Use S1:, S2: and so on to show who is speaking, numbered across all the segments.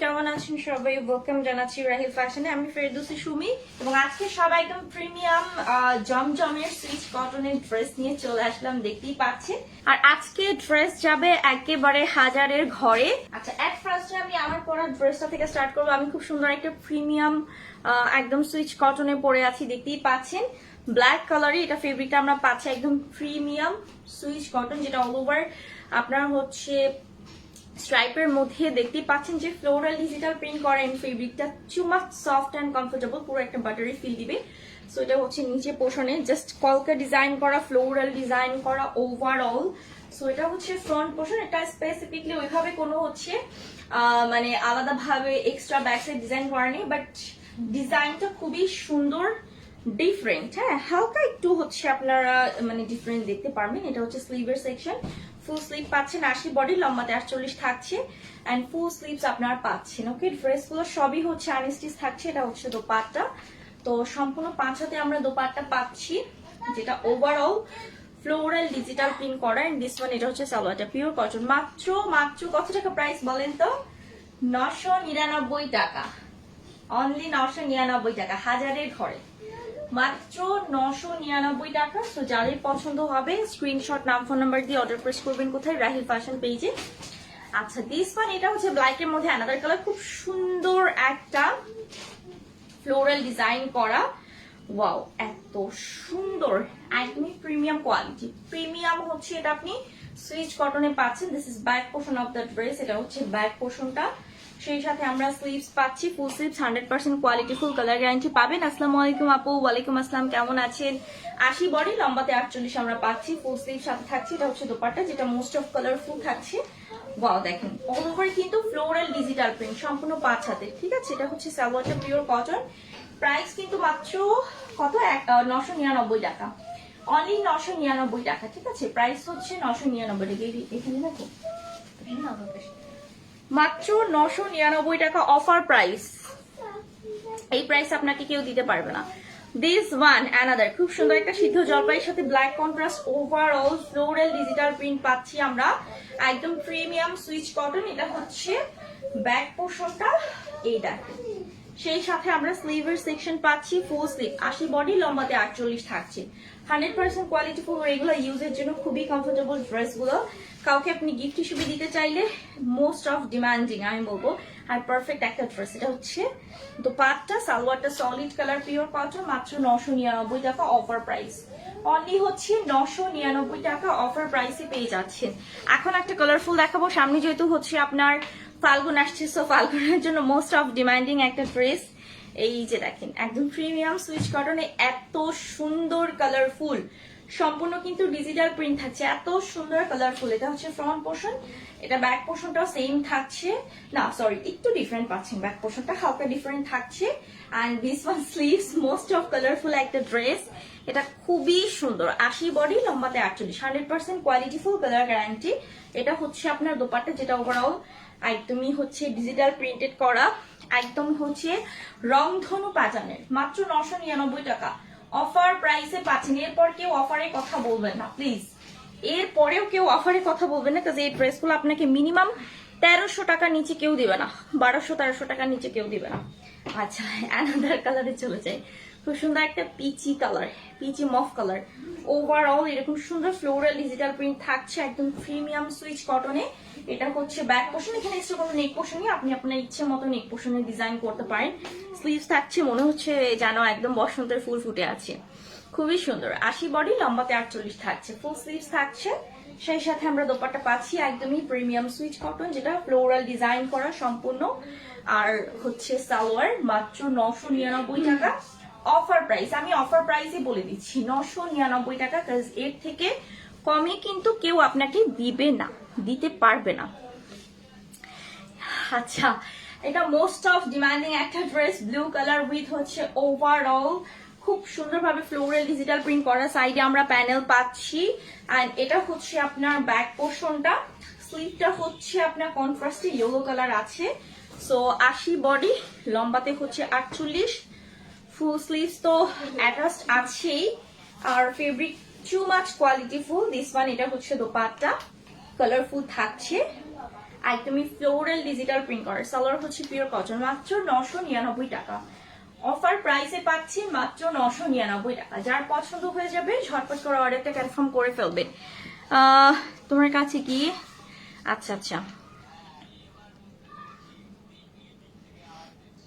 S1: কেমন আছেন ওয়েলকাম জানাচ্ছি আমি সুমি এবং আজকে একদম প্রিমিয়াম জমজমের সুইচ কটনের ড্রেস নিয়ে চলে আসলাম। দেখতেই পাচ্ছেন। আর আজকে ড্রেস যাবে একেবারে হাজারের ঘরে। আচ্ছা আমি আমার পরা ড্রেসটা থেকে স্টার্ট করব। আমি খুব সুন্দর একটা প্রিমিয়াম একদম সুইচ কটনে পরে আছি। দেখতেই পাচ্ছেন। ব্ল্যাক কালারই এটা ফেব্রিকটা আমরা পাচ্ছি। একদম প্রিমিয়াম সুইচ কটন যেটা অল ওভার আপনার হচ্ছে স্ট্রাইপের মধ্যে দেখতে পাচ্ছেন যে ফ্লোরাল ডিজিটাল প্রিন্ট করা এন্ড ফেব্রিকটা চুমাচ সফট অ্যান্ড কমফোর্টেবল পুরো একটা বাটারি ফিল দিবে। সো এটা হচ্ছে নিচে পোষণে জাস্ট কলকা ডিজাইন করা ফ্লোরাল ডিজাইন করা ওভারঅল সো এটা হচ্ছে ফ্রন্ট পোর্শন এটা স্পেসিফিকলি ওইভাবে কোনো হচ্ছে মানে আলাদাভাবে এক্সট্রা ব্যাক সাইড ডিজাইন করা নেই বাট ডিজাইনটা খুবই সুন্দর ডিফারেন্ট হ্যাঁ হালকা একটু হচ্ছে আপনারা মানে ডিফারেন্ট দেখতে পারবেন। এটা হচ্ছে স্লিভের সেকশন ফুল স্লিভ পাচ্ছেন আশি বডি লম্বাতে আটচল্লিশ থাকছে অ্যান্ড ফুল স্লিভস আপনার পাচ্ছেন ওকে ড্রেসগুলো সবই হচ্ছে আনস্টিচ থাকছে, এটা হচ্ছে দোপাট্টা। তো সম্পূর্ণ পাঁচ হাতে আমরা দোপাট্টা পাচ্ছি, যেটা ওভারঅল ফ্লোরাল ডিজিটাল প্রিন্ট করা এন্ড দিস ওয়ান এটা হচ্ছে সালোয়ারটা পিওর কটন মাত্র মাত্র কত টাকা প্রাইস বলেন তো? নশো নিরানব্বই টাকা। অনলি নশো নিরানব্বই টাকা, হাজারের ঘরে। মাত্র নশো নিরানব্বই টাকা। তো যাদের পছন্দ হবে স্ক্রিনশট নাম ফোন নাম্বার দিয়ে অর্ডার প্রেস করবেন কোথায়? রাহিল ফ্যাশন পেজে আচ্ছা দিস ওয়ান এটা হচ্ছে ব্ল্যাকের মধ্যে অ্যানাদার কালার খুব সুন্দর একটা ফ্লোরাল ডিজাইন করা। ওয়াও এত সুন্দর। একদমই প্রিমিয়াম কোয়ালিটি প্রিমিয়াম হচ্ছে এটা আপনি সুইচ কটনে পাচ্ছেন। This is back portion of the dress এটা হচ্ছে ব্যাক পোর্শনটা সেই সাথে আমরা স্লিভস পাচ্ছি full sleeves hundred percent quality full colour guarantee পাবেন। আসসালামু আলাইকুম আপু, ওয়ালাইকুম আসসালাম, কেমন আছেন? আশি বডি, লম্বাতে আটচল্লিশ আমরা পাচ্ছি ফুল স্লিভ সাথে থাকছে, এটা হচ্ছে দোপাট্টা, যেটা মোস্ট অফ কালারফুল থাকছে। ওয়াও দেখেন অল ওভার কিন্তু ফ্লোরাল ডিজিটাল প্রিন্ট সম্পূর্ণ পাঁচ হাতে ঠিক আছে? এটা হচ্ছে সালোয়ারটা পিওর কটন প্রাইস কিন্তু মাত্র কত? এক নশো নিরানব্বই টাকা। অনলি নশো নিরানব্বই টাকা, ঠিক আছে? প্রাইস হচ্ছে নশো নিরানব্বই টাকা। এখানে দেখো এখানে না, আমার কাছে। মাত্র নশো নিরানব্বই টাকা অফার প্রাইস এই প্রাইস আপনাকে কেউ দিতে পারবে না। দিস ওয়ান অ্যানাদার খুব সুন্দর একটা সিদ্ধ জলপাইয়ের সাথে black contrast overall floral digital print পাচ্ছি আমরা। একদম প্রিমিয়াম সুইচ কটন এটা হচ্ছে ব্যাক পোর্শনটা এই দেখেন সেই সাথে আমরা স্লিভের সেকশন পাচ্ছি ফুল স্লিভ আশি বডি লম্বাতে আটচল্লিশ থাকছে। Hundred percent quality full regular ইউজের জন্য খুবই কমফোর্টেবল ড্রেসগুলো কাউকে আপনি গিফট হিসেবে দিতে চাইলে মোস্ট অফ ডিমান্ডিং আমি বলব, আর পারফেক্ট একটা ড্রেস এটা হচ্ছে দোপাট্টা, সালোয়ারটা সলিড কালার পিওর কটন মাত্র নশো নিরানব্বই টাকা অফার প্রাইস অনলি হচ্ছে নশো নিরানব্বই টাকা অফার প্রাইসে পেয়ে যাচ্ছেন। এখন একটা কালারফুল দেখাবো। সামনে যেহেতু হচ্ছে আপনার ফাল্গুন আসছে সো ফাল্গুনের জন্য মোস্ট অফ ডিমান্ডিং একটা ড্রেস এই যে দেখেন, একদম প্রিমিয়াম সুইচ কটনে এত সুন্দর কালারফুল সম্পূর্ণ কিন্তু ডিজিটাল প্রিন্ট থাকছে। এত সুন্দর কালারফুল এটা হচ্ছে ফ্রন্ট পোর্শন এটা ব্যাক পোর্শনটাও সেম থাকছে। না সরি একটু ডিফারেন্ট পাচ্ছেন ব্যাক পোর্শনটা হালকা ডিফারেন্ট থাকছে। And this one sleeves most of colourful একটা ড্রেস এটা খুবই সুন্দর। আশি বডি লম্বাতে আটচল্লিশ। Hundred percent quality quality full colour guarantee এটা হচ্ছে আপনার দোপাট্টা, যেটা ওভারঅল একদমই হচ্ছে ডিজিটাল প্রিন্টেড করা। একদম হচ্ছে রংধনু প্যাটার্নের মাত্র নশো নিরানব্বই টাকা। অফার প্রাইসে পাচ্ছেন। এরপর কেউ অফারে কথা বলবেন না, প্লিজ। এরপরেও কেউ অফারে কথা বলবেন না কাজে এই ড্রেসগুলো আপনাকে মিনিমাম তেরোশো টাকা নিচে কেউ দিবে না। বারোশো, তেরোশো টাকা নিচে কেউ দিবে না। আচ্ছা অ্যানাদার কালারে চলে যায় খুব সুন্দর একটা peachy colour peachy mauve colour overall এরকম সুন্দর ফ্লোরাল ডিজিটাল প্রিন্ট থাকছে একদম প্রিমিয়াম সুইচ কটনে এটা হচ্ছে ব্যাক পোর্শন এখানে এক্সট্রা কোনো নেক পোর্শনই আপনি আপনার ইচ্ছে মতো নেক পোর্শনে ডিজাইন করতে পারেন। স্লিভস থাকছে, মনে হচ্ছে যেন একদম বসন্তের ফুল ফুটে আছে। খুবই সুন্দর। আশি বডি লম্বাতে আটচল্লিশ থাকছে। ফুল স্লিভস থাকছে। সেই সাথে আমরা দোপাট্টা পাচ্ছি একদমই প্রিমিয়াম সুইচ কটন যেটা ফ্লোরাল ডিজাইন করা সম্পূর্ণ। আর হচ্ছে সালোয়ার, মাত্র নশো নিরানব্বই টাকা। অফার প্রাইস আমি অফার প্রাইসই বলে দিচ্ছি, নশো নিরানব্বই টাকা এর থেকে কমে কিন্তু কেউ আপনাকে দিবে না, দিতে পারবে না। আচ্ছা এটা মোস্ট অফ ডিমান্ডিং একটা ড্রেস ব্লু কালার উইথ হচ্ছে ওভারঅল খুব সুন্দরভাবে ফ্লোরাল ডিজিটাল প্রিন্ট করা সাইডে আমরা প্যানেল পাচ্ছি। অ্যান্ড এটা হচ্ছে আপনার ব্যাক পোর্শনটা স্লিভটা হচ্ছে আপনার কন্ট্রাস্টে ইয়েলো কালার আছে। সো আশি বডি লম্বাতে হচ্ছে আটচল্লিশ ফুল স্লিভস তো অ্যাটাচড আছেই। আর fabric too much quality full this one এটা হচ্ছে দোপাট্টা। কালারফুল থাকছে। একদমই ফ্লোরাল ডিজিটাল প্রিন্ট সালোয়ার হচ্ছে পিওর কটন মাত্র নশো নিরানব্বই টাকা। অফার প্রাইসে পাচ্ছি মাত্র নশো নিরানব্বই টাকা। যার পছন্দ হয়ে যাবে, ঝটপট করে অর্ডারটা কনফার্ম করে ফেলবেন। তোমার কাছে কি? আচ্ছা আচ্ছা।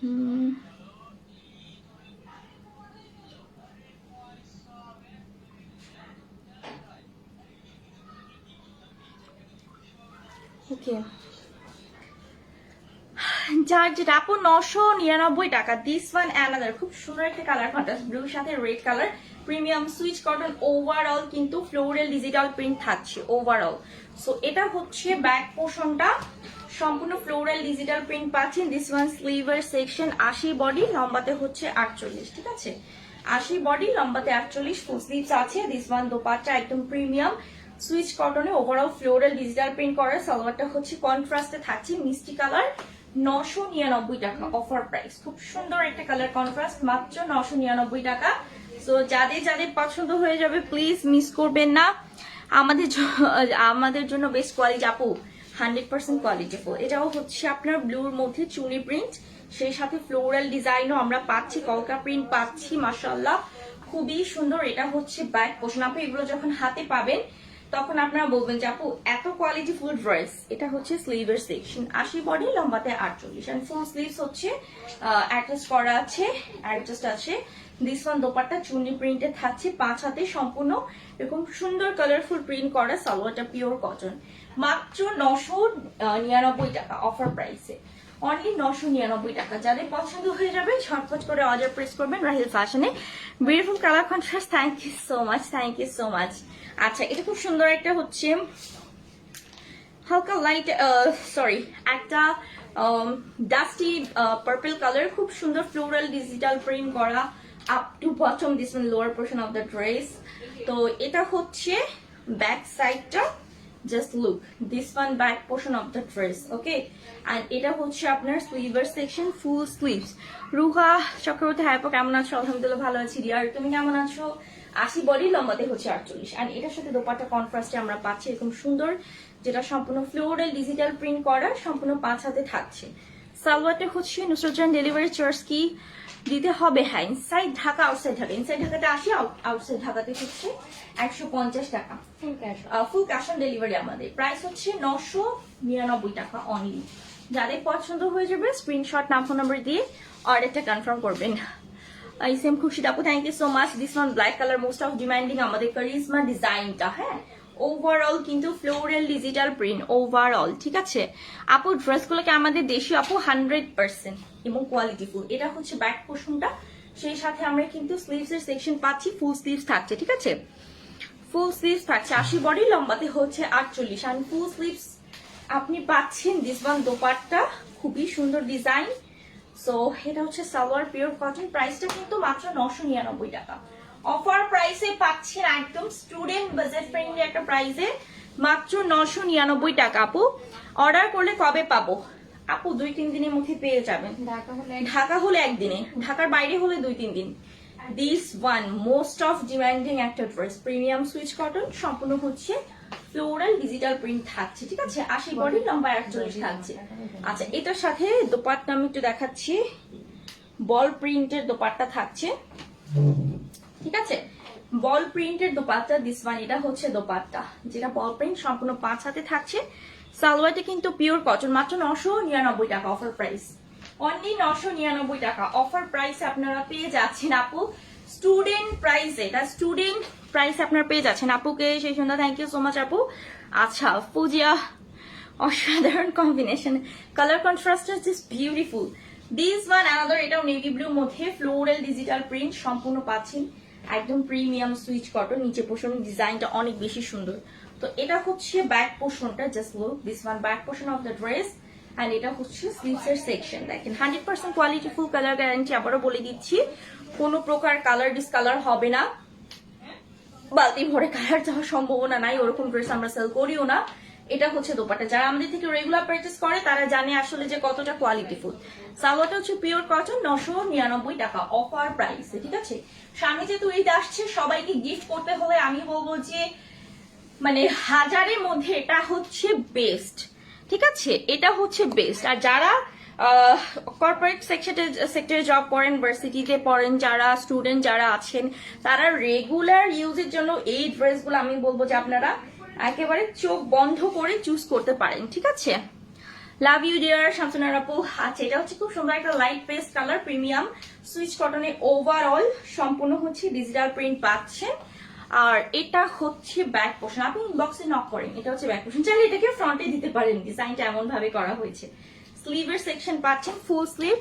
S1: হুম। যার যেটা আপু নশো নিরানব্বই টাকা। দিস ওয়ান অ্যানাদার খুব সুন্দর একটা কালার কন্ট্রাস্ট ব্লুর সাথে red colour premium Swiss cotton overall কিন্তু ফ্লোরাল ডিজিটাল প্রিন্ট থাকছে ওভারঅল সো এটা হচ্ছে ব্যাক পোর্শনটা সম্পূর্ণ ফ্লোরাল ডিজিটাল প্রিন্ট পাচ্ছেন। দিস ওয়ান স্লিভার সেকশন আশি বডি লম্বাতে হচ্ছে আটচল্লিশ, ঠিক আছে? আশি বডি লম্বাতে আটচল্লিশ ফুল স্লিভস আছে। দিস ওয়ান দোপাট্টা একদম প্রিমিয়াম সুইচ কটনে ওভারঅল ফ্লোরাল ডিজিটাল প্রিন্ট করা সালোয়ারটা হচ্ছে কন্ট্রাস্টে থাকছে, মিষ্টি কালার নশো নিরানব্বই টাকা অফার প্রাইস খুব সুন্দর একটা কালার কন্ট্রাস্ট মাত্র নশো নিরানব্বই টাকা। সো যাদের যাদের পছন্দ হয়ে যাবে প্লিজ মিস করবেন না। আমাদের আমাদের জন্য বেস্ট কোয়ালিটি আপু hundred percent quality quality full এটাও হচ্ছে আপনার ব্লুর মধ্যে চুনি প্রিন্ট সেই সাথে ফ্লোরাল ডিজাইনও আমরা পাচ্ছি, কলকা প্রিন্ট পাচ্ছি মাসাল্লাহ খুবই সুন্দর, এটা হচ্ছে ব্যাক পোষণ আপু, এগুলো যখন হাতে পাবেন তখন আপনারা বলবেন যে আপু, এত কোয়ালিটি ফুল ড্রেস এটা হচ্ছে স্লিভের সেকশন আশি বডি লম্বাতে আটচল্লিশ। অ্যান্ড ফুল স্লিভস হচ্ছে অ্যাডজাস্ট করা আছে অ্যাডজাস্ট আছে। দিস ওয়ান চুন্নি প্রিন্টে থাকছে, পাঁচ হাতে সম্পূর্ণ এরকম সুন্দর কালারফুল প্রিন্ট করা পিওর কটন মাত্র নশো নিরানব্বই টাকা অফার প্রাইসে অনলি নশো নিরানব্বই টাকা। যাদের পছন্দ হয়ে যাবে, ঝটপট করে অর্ডার প্রেস করবেন। রাহিল ফ্যাশনে beautiful colour contrast thank you so much thank you so much আচ্ছা এটা খুব সুন্দর একটা হচ্ছে, হালকা লাইট সরি একটা ডাস্টি পার্পল কালার খুব সুন্দর ফ্লোরাল ডিজিটাল প্রিন্ট করা up to bottom this one lower portion of the dress তো এটা হচ্ছে ব্যাক সাইডটা just look this one back portion of the dress okay and এটা হচ্ছে আপনার sliver section full sleeves Ruha Chakraborty hypo কেমন আছো? আলহামদুলিল্লাহ ভালো আছি। রিয়ার, তুমি কেমন আছো? আশি বডি লম্বাতে হচ্ছে আটচল্লিশ। আর এটার সাথে দোপাট্টা কনফ্রাস্টে আমরা পাচ্ছি এরকম সুন্দর যেটা সম্পূর্ণ ফ্লোরাল ডিজিটাল প্রিন্ট করা সম্পূর্ণ পাঁচ হাতে থাকছে। সালোয়ারটা হচ্ছে নুসরজান ডেলিভারি চার্জ কি দিতে হবে? হ্যাঁ inside Dhaka outside Dhaka. Inside ঢাকাতে আসি আউটসাইড ঢাকাতে হচ্ছে একশো পঞ্চাশ টাকা। ফুল ক্যাশ অন ডেলিভারি আমাদের। প্রাইস হচ্ছে নশো নিরানব্বই টাকা অনলি যাদের পছন্দ হয়ে যাবে স্ক্রিনশট নাম ফোন নাম্বার দিয়ে অর্ডারটা কনফার্ম করবেন। এই সেম খুশিদ আপু thank you so much this one black colour most of demanding আমাদের কারিজমা ডিজাইনটা হ্যাঁ? ওভারঅল কিন্তু ফ্লোরাল ডিজিটাল প্রিন্ট ওভারঅল ঠিক আছে? আপু ড্রেসগুলোকে আমাদের দেশি আপু হান্ড্রেড পার্সেন্ট এবং কোয়ালিটি কোয়ালিটিফুল এটা হচ্ছে ব্যাক পোর্শনটা সেই সাথে আমরা কিন্তু স্লিভস এর সেকশন পাচ্ছি ফুল স্লিভস থাকছে, ঠিক আছে? ফুল স্লিভস থাকছে, আশি বডি লম্বাতে হচ্ছে আটচল্লিশ। আর ফুল স্লিভস আপনি পাচ্ছেন দিস ওয়ান দোপাট্টা, খুবই সুন্দর ডিজাইন সো এটা হচ্ছে সালোয়ার পিওর কটন। প্রাইসটা কিন্তু মাত্র নশো নিরানব্বই টাকা। অফার প্রাইসে পাচ্ছেন একদম স্টুডেন্ট বাজেট ফ্রেন্ডলি একটা প্রাইসে মাত্র নশো নিরানব্বই টাকা আপু। অর্ডার করলে কবে পাবো? আপু দুই তিন দিনের মধ্যে পেয়ে যাবেন।
S2: ঢাকা হলে
S1: একদিনে। ঢাকার বাইরে হলে দুই তিন দিন। This one most of demanding একটা ড্রেস প্রিমিয়াম সুইচ কটন সম্পূর্ণ হচ্ছে ফ্লোরাল ডিজিটাল প্রিন্ট থাকছে ঠিক আছে? আশি বডি লম্বা একচল্লিশ থাকছে। আচ্ছা এটার সাথে দোপাট্টা আমি একটু দেখাচ্ছি। বল প্রিন্টের দোপাট্টা থাকছে। ঠিক আছে? বল প্রিন্টের দোপাট্টা দিস ওয়ান এটা হচ্ছে দোপাট্টা। যেটা বল প্রিন্ট সম্পূর্ণ পাঁচ হাতে থাকছে। সালোয়ারটা কিন্তু পিওর কটন মাত্র নশো নিরানব্বই টাকা অফার প্রাইস অনলি নশো নিরানব্বই টাকা। অফার প্রাইস আপনারা পেয়ে যাচ্ছেন আপু স্টুডেন্ট প্রাইসে এটা স্টুডেন্ট প্রাইস আপনার পেয়ে যাচ্ছেন। আপুকে সেই সন্ধ্যা থ্যাংক ইউ সো মাচ আপু। আচ্ছা ফুজিয়া, অসাধারণ combination colour contrast is just beautiful this one another এটাও নেভি ব্লু মধ্যে ফ্লোরাল ডিজিটাল প্রিন্ট সম্পূর্ণ পাচ্ছেন। একদম প্রিমিয়াম সুইচ কটন নিচে পোষণ ডিজাইনটা অনেক বেশি সুন্দর। তো এটা হচ্ছে ব্যাক পোর্শনটা just look this one back portion of the dress and এটা হচ্ছে স্লিভস এর সেকশন দেখেন hundred percent quality full colour guarantee আবারও বলে দিচ্ছি। কোনো প্রকার কালার ডিসকালার হবে না। বালতি ভরে কালার যাওয়ার সম্ভাবনা নাই, ওরকম ড্রেস আমরা সেল করিও না। এটা হচ্ছে দোপাটা যারা আমাদের থেকে রেগুলার পারচেস করে, তারা জানে আসলে যে কতটা কোয়ালিটি কোয়ালিটিফুল সালোয়ারটা হচ্ছে পিওর কটন নশো নিরানব্বই টাকা অফার প্রাইসে ঠিক আছে? সামনে যেহেতু ঈদ আসছে, সবাইকে গিফট করতে হলে আমি বলব যে মানে হাজারের মধ্যে এটা হচ্ছে বেস্ট ঠিক আছে? এটা হচ্ছে বেস্ট আর যারা কর্পোরেট সেক্টরে সেক্টরে জব করেন ভার্সিটিতে পড়েন, যারা স্টুডেন্ট যারা আছেন, তারা রেগুলার ইউজের জন্য এই ড্রেসগুলো আমি বলব যে আপনারা একেবারে চোখ বন্ধ করে চুজ করতে পারেন, ঠিক আছে? লাভ ইউ ডিয়ার শামসুনার আপু। আচ্ছা এটা হচ্ছে খুব সুন্দর একটা light paste colour premium Swiss কটনে overall সম্পূর্ণ হচ্ছে ডিজিটাল প্রিন্ট পাচ্ছেন। আর এটা হচ্ছে ব্যাক পোর্শন আপনি ইনবক্সে নক করেন, এটা হচ্ছে ব্যাক পোর্শন চাইলে এটাকে ফ্রন্টে দিতে পারেন ডিজাইনটা এমন ভাবে করা হয়েছে। স্লিভের সেকশন পাচ্ছেন full sleeve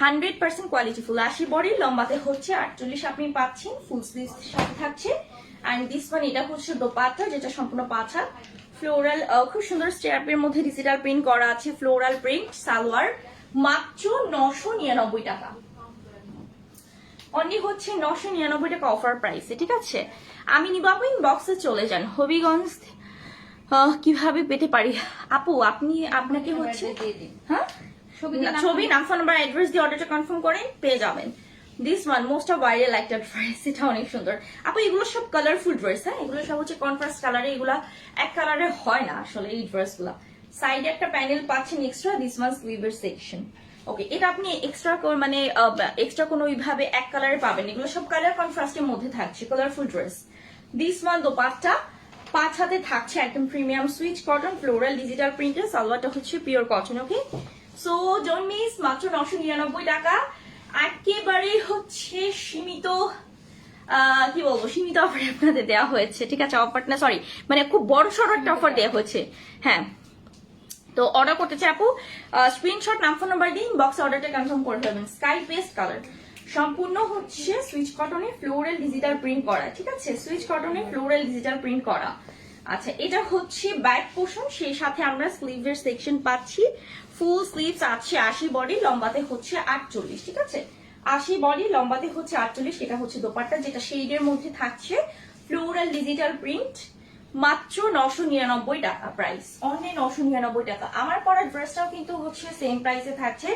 S1: hundred percent quality full আশি বডি লম্বাতে হচ্ছে আটচল্লিশ আপনি পাচ্ছেন ফুল স্লিভ সাথে থাকছে। অ্যান্ড দিস ওয়ান এটা হচ্ছে দোপাট্টা, যেটা সম্পূর্ণ পাঁচা ফ্লোরাল খুব সুন্দর স্টেয়াপের মধ্যে ডিজিটাল প্রিন্ট করা আছে ফ্লোরাল প্রিন্ট সালোয়ার, মাত্র নশো নিরানব্বই টাকা। অনলি হচ্ছে নশো নিরানব্বই টাকা অফার প্রাইসে ঠিক আছে? আমি নিব আপু ইনবক্সে চলে যান। হবিগঞ্জ কীভাবে পেতে পারি? আপু আপনি আপনাকে হচ্ছে হ্যাঁ?
S2: ছবি নাম
S1: ফোন নাম্বার অ্যাড্রেস দিয়ে অর্ডারটা কনফার্ম করেন পেয়ে যাবেন। This one most of viral একটা ড্রেস এটা অনেক সুন্দর। আপু এগুলো সব কালারফুল ড্রেস হ্যাঁ? এগুলো সব হচ্ছে কন্ট্রাস্ট কালারে এগুলা এক কালারে হয় না আসলে এই ড্রেসগুলো সাইডে একটা প্যানেল পাচ্ছেন এক্সট্রা দিস ওয়ান স্লিভের সেকশন ওকে এটা আপনি এক্সট্রা মানে এক্সট্রা কোনো ওইভাবে এক কালারে পাবেন এগুলো সব কালার কন্ট্রাস্টের মধ্যে থাকছে colourful dress this one dupatta পাঁচ হাতে থাকছে একদম premium Swiss cotton floral digital প্রিন্টের সালোয়ারটা হচ্ছে পিওর কটন ওকে সো জন মিস মাত্র নশো নিরানব্বই টাকা। একেবারে হচ্ছে সীমিত কি বলব, সীমিত অফার আপনাদের দেওয়া হয়েছে, ঠিক আছে? অফার না সরি মানে খুব বড় সড়ো একটা অফার দেওয়া হয়েছে। হ্যাঁ। তো অর্ডার করতে চাই আপু স্ক্রিনশট নাম ফোন নাম্বার দিন বক্স অর্ডারটা কনফার্ম করে ফেলবেন। স্কাই পেস্ট কালার সম্পূর্ণ হচ্ছে সুইচ কটনে ফ্লোরাল ডিজিটাল প্রিন্ট করা, ঠিক আছে? সুইচ কটনে ফ্লোরাল ডিজিটাল প্রিন্ট করা। আচ্ছা এটা হচ্ছে ব্যাক পোর্শন সেই সাথে আমরা স্লিভের সেকশন পাচ্ছি। ফুল স্লিভস আছে আশি বডি, লম্বাতে হচ্ছে আটচল্লিশ, ঠিক আছে? আশি বডি, লম্বাতে হচ্ছে আটচল্লিশ, এটা হচ্ছে দোপাট্টা, যেটা শেডের মধ্যে থাকছে। ফ্লোরাল ডিজিটাল প্রিন্ট, মাত্র নশো নিরানব্বই টাকা প্রাইস অনলি নশো নিরানব্বই টাকা। আমার পরা ড্রেসটাও কিন্তু হচ্ছে সেম প্রাইসে থাকছে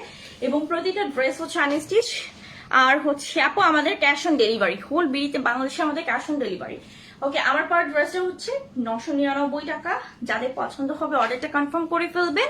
S1: এবং প্রতিটা ড্রেস হচ্ছে আনস্টিচ আর হচ্ছে, আপু, আমাদের ক্যাশ অন ডেলিভারি হোল বিড়িতে বাংলাদেশে আমাদের ক্যাশ অন ডেলিভারি ওকে আমার পর ড্রেসটা হচ্ছে নশো নিরানব্বই টাকা। যাদের পছন্দ হবে অর্ডারটা কনফার্ম করে ফেলবেন।